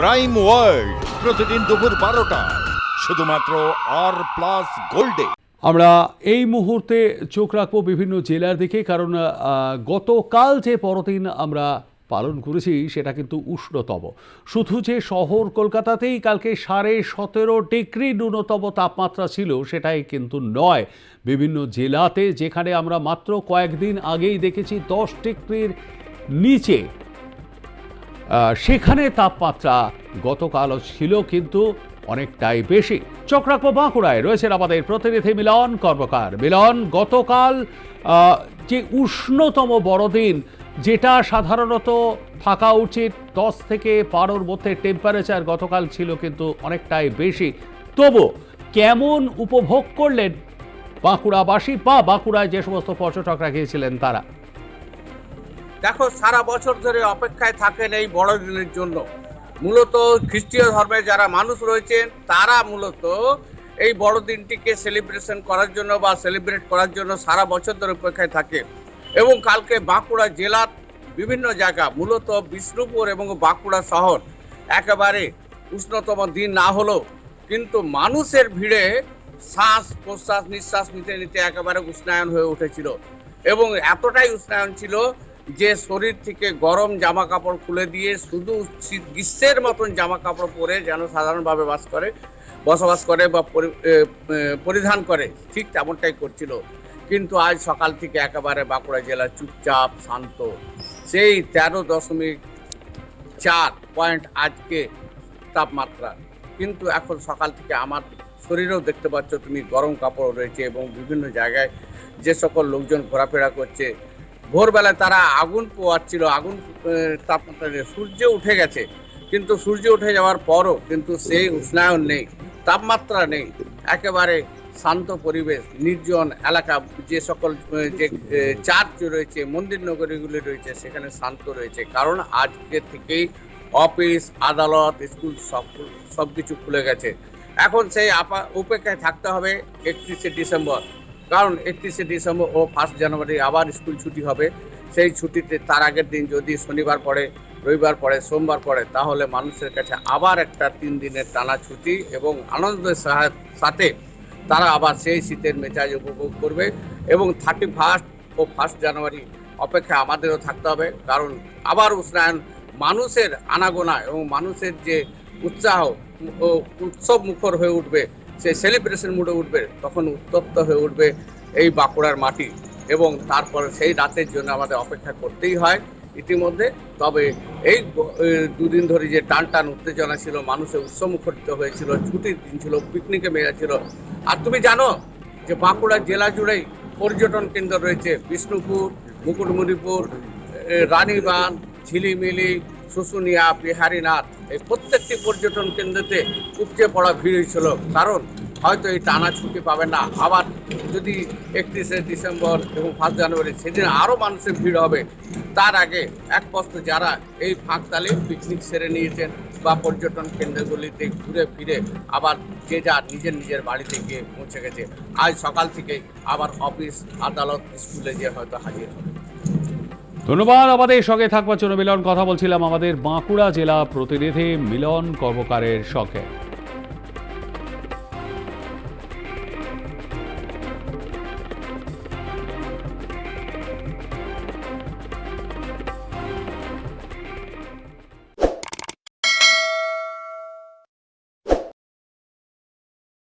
Crime world প্রতিদিন দুপুর বারোটায় শুধুমাত্র আর প্লাস গোল্ডে আমরা এই মুহূর্তে চোখ রাখব বিভিন্ন জেলার দিকে, কারণ গতকাল যে পরদিন আমরা পালন করেছি, সেটা কিন্তু উষ্ণতম। শুধু যে শহর কলকাতাতেই কালকে সাড়ে সতেরো ডিগ্রি ন্যূনতম তাপমাত্রা ছিল, সেটাই কিন্তু নয়। বিভিন্ন জেলাতে, যেখানে আমরা মাত্র কয়েকদিন আগেই দেখেছি দশ ডিগ্রির নিচে সেখানে তাপমাত্রা গতকাল ছিল কিন্তু অনেকটাই বেশি। রাখব বাঁকুড়ায় রয়েছেন আমাদের প্রতিনিধি মিলন কর্মকার। মিলন, গতকাল যে উষ্ণতম বড়দিন, যেটা সাধারণত থাকা উচিত, দশ থেকে বারোর মধ্যে টেম্পারেচার গতকাল ছিল কিন্তু অনেকটাই বেশি। তবু কেমন উপভোগ করলেন বাঁকুড়াবাসী বা বাঁকুড়ায় যে সমস্ত পর্যটকরা গিয়েছিলেন তারা? দেখো, সারা বছর ধরে অপেক্ষায় থাকেন এই বড়দিনের জন্য। মূলত খ্রিস্টীয় ধর্মের যারা মানুষ রয়েছেন, তারা মূলত এই বড়দিনটিকে সেলিব্রেশন করার জন্য বা সেলিব্রেট করার জন্য সারা বছর ধরে অপেক্ষায় থাকে। এবং কালকে বাঁকুড়া জেলার বিভিন্ন জায়গা, মূলত বিষ্ণুপুর এবং বাঁকুড়া শহর, একেবারে উষ্ণতম দিন না হলেও কিন্তু মানুষের ভিড়ে শ্বাস প্রশ্বাস, নিঃশ্বাস নিতে নিতে একেবারে উষ্ণায়ন হয়ে উঠেছিল। এবং এতটাই উষ্ণায়ন ছিল যে শরীর থেকে গরম জামা কাপড় খুলে দিয়ে শুধু গ্রীষ্মের মতন জামা কাপড় পরে যেন সাধারণভাবে বাস করে, বসবাস করে বা পরিধান করে, ঠিক তেমনটাই করছিল। কিন্তু আজ সকাল থেকে একেবারে বাঁকুড়া জেলা চুপচাপ শান্ত। সেই তেরো দশমিক চার পয়েন্ট আজকে তাপমাত্রা। কিন্তু এখন সকাল থেকে আমার শরীরেও দেখতে পাচ্ছ তুমি গরম কাপড় রয়েছে এবং বিভিন্ন জায়গায় যে সকল লোকজন ঘোরাফেরা করছে ভোরবেলায় তারা আগুন পোয়াচ্ছিল আগুন তাপমাত্রা সূর্য উঠে গেছে। কিন্তু সূর্য উঠে যাওয়ার পরও কিন্তু সেই উষ্ণায়ন নেই, তাপমাত্রা নেই, একেবারে শান্ত পরিবেশ, নির্জন এলাকা, যে সকল যে চার্চ রয়েছে, মন্দির নগরীগুলি রয়েছে, সেখানে শান্ত রয়েছে। কারণ আজকে থেকেই অফিস, আদালত, স্কুল সব সব কিছু খুলে গেছে। এখন সেই আপা, উপেক্ষায় থাকতে হবে একত্রিশে ডিসেম্বর। কারণ একত্রিশে ডিসেম্বর ও ফার্স্ট জানুয়ারি আবার স্কুল ছুটি হবে। সেই ছুটিতে তার আগের দিন যদি শনিবার পড়ে, রবিবার পড়ে, সোমবার পড়ে, তাহলে মানুষের কাছে আবার একটা তিন দিনের টানা ছুটি এবং আনন্দের সাথে তারা আবার সেই শীতের মেজাজ উপভোগ করবে এবং থার্টি ফার্স্ট ও ফার্স্ট জানুয়ারি অপেক্ষা আমাদেরও থাকতে হবে। কারণ আবার উষ্ণায়ন মানুষের আনাগোনা এবং মানুষের যে উৎসাহ ও উৎসব মুখর হয়ে উঠবে সেই সেলিব্রেশন মুডে উঠবে তখন উত্তপ্ত হয়ে উঠবে এই বাঁকুড়ার মাটি এবং তারপর সেই রাতের জন্য আমাদের অপেক্ষা করতেই হয়। ইতিমধ্যে তবে এই দুদিন ধরে যে টান টান উত্তেজনা ছিল মানুষের উৎসব মুখরিত হয়েছিল ছুটির দিন ছিল পিকনিকে মেয়া ছিল। আর তুমি জানো যে বাঁকুড়া জেলা জুড়েই পর্যটন কেন্দ্র রয়েছে বিষ্ণুপুর মুকুটমণিপুর এ, রানীবাঁধ ঝিলিমিলি শুশুনিয়া বিহারীনাথ। এই প্রত্যেকটি পর্যটন কেন্দ্রতে উপচে পড়া ভিড় হয়েছিল। কারণ হয়তো এই টানা ছুটি পাবে না। আবার যদি একত্রিশে ডিসেম্বর এবং ফার্স্ট জানুয়ারি সেদিন আরও মানুষের ভিড় হবে, তার আগে এক পস্ত যারা এই ফাঁকতালে পিকনিক সেরে নিয়েছেন বা পর্যটন কেন্দ্রগুলিতে ঘুরে ফিরে আবার যে যা নিজের নিজের বাড়িতে গিয়ে পৌঁছে গেছে, আজ সকাল থেকেই আবার অফিস আদালত স্কুলে গিয়ে হয়তো হাজির হবে। ধন্যবাদ, আমাদের সঙ্গে থাকবার জন্য মিলন। কথা বলছিলাম আমাদের বাঁকুড়া জেলা প্রতিনিধি মিলন কর্মকারের সঙ্গে।